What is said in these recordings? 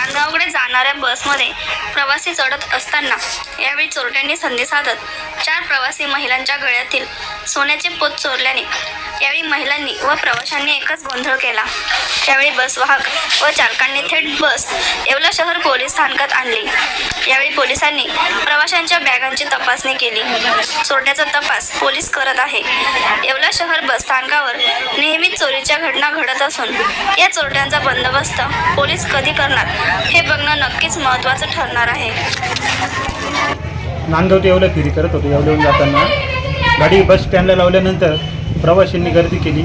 नांदगावकडे जाणाऱ्या बसमध्ये प्रवासी चढत असताना यावेळी चोरट्यांनी संधी साधत चार प्रवासी महिलांच्या गळ्यातील सोन्याचे पोत चोरल्याने यावेळी महिलांनी व प्रवाशांनी एकच गोंधळ केला. त्यावेळी बस वाहक व चालकांनी थेट बस येवला शहर पोलीस स्थानकात आणली. यावेळी पोलिसांनी प्रवाशांच्या बॅगांची तपासणी केली. चोरट्याचा तपास पोलीस करत आहे. येवला स्थानकावर नेहमीच चोरीच्या घटना घडत असून या चोरट्यांचा बंदोबस्त पोलीस कधी करणार हे बघणं नक्कीच महत्त्वाचं ठरणार आहे. नांदगाव ते येवला फेरी करत होतो येवल्याहून जाताना. गाडी बस स्टँडला लावल्यानंतर प्रवाशांनी गर्दी केली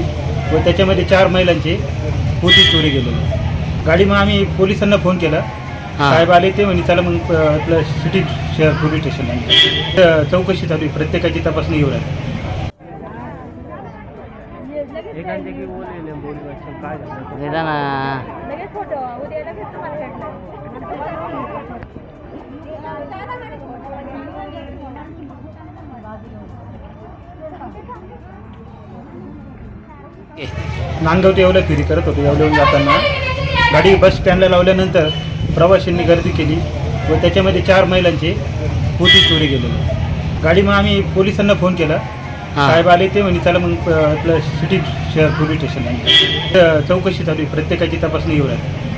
व त्याच्यामध्ये चार महिलांचे पोती चोरी गेलेली गाडी मग आम्ही पोलिसांना फोन केला. साहेब आले ते म्हणे चला मग आपलं सिटी शहर पोलीस स्टेशनला. तर चौकशी चालू आहे प्रत्येकाची तपासणी घेऊन राहिली. निदान लगेच फोटो उद्या लगेच तुम्हाला भेटणार. नांदगाव ते येवला फेरी करत होतो येवल्याहून जाताना. गाडी बस स्टँडला लावल्यानंतर प्रवाशांनी गर्दी केली व त्याच्यामध्ये चार महिलांचे पोती चोरी गेलेली. गाडी मग आम्ही पोलिसांना फोन केला. साहेब आले ते म्हणे त्याला मग अ, आपलं सिटी शहर पोलीस स्टेशनला नेलं. तर चौकशी चालू आहे प्रत्येकाची तपासणी येऊ राहिली.